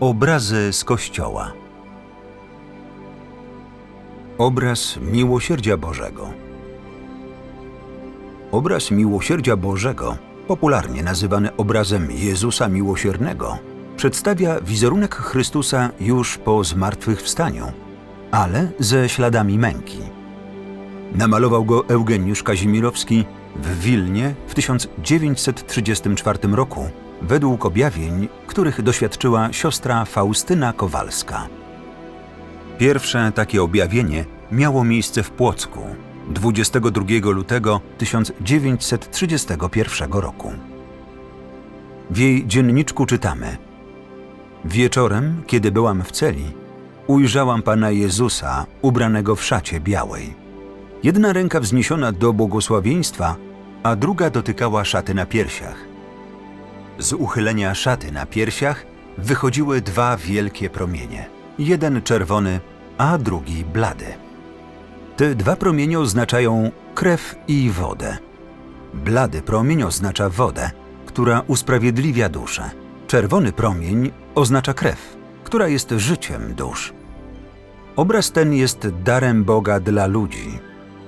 Obrazy z Kościoła. Obraz Miłosierdzia Bożego. Obraz Miłosierdzia Bożego, popularnie nazywany obrazem Jezusa Miłosiernego, przedstawia wizerunek Chrystusa już po zmartwychwstaniu, ale ze śladami męki. Namalował go Eugeniusz Kazimirowski w Wilnie w 1934 roku, według objawień, których doświadczyła siostra Faustyna Kowalska. Pierwsze takie objawienie miało miejsce w Płocku 22 lutego 1931 roku. W jej dzienniczku czytamy: Wieczorem, kiedy byłam w celi, ujrzałam Pana Jezusa ubranego w szacie białej. Jedna ręka wzniesiona do błogosławieństwa, a druga dotykała szaty na piersiach. Z uchylenia szaty na piersiach wychodziły dwa wielkie promienie. Jeden czerwony, a drugi blady. Te dwa promienie oznaczają krew i wodę. Blady promień oznacza wodę, która usprawiedliwia duszę. Czerwony promień oznacza krew, która jest życiem dusz. Obraz ten jest darem Boga dla ludzi,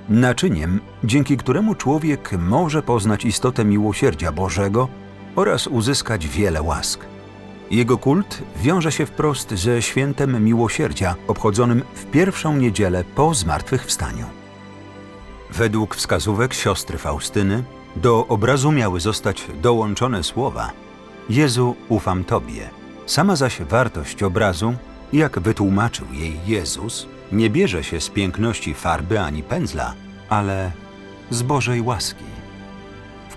naczyniem, dzięki któremu człowiek może poznać istotę miłosierdzia Bożego oraz uzyskać wiele łask. Jego kult wiąże się wprost ze świętem miłosierdzia, obchodzonym w pierwszą niedzielę po zmartwychwstaniu. Według wskazówek siostry Faustyny, do obrazu miały zostać dołączone słowa: Jezu, ufam Tobie. Sama zaś wartość obrazu, jak wytłumaczył jej Jezus, nie bierze się z piękności farby ani pędzla, ale z Bożej łaski.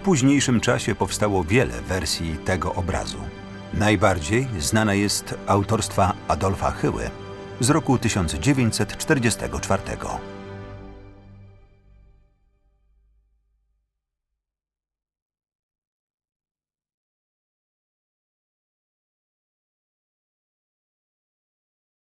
Późniejszym czasie powstało wiele wersji tego obrazu. Najbardziej znana jest autorstwa Adolfa Hyły z roku 1944.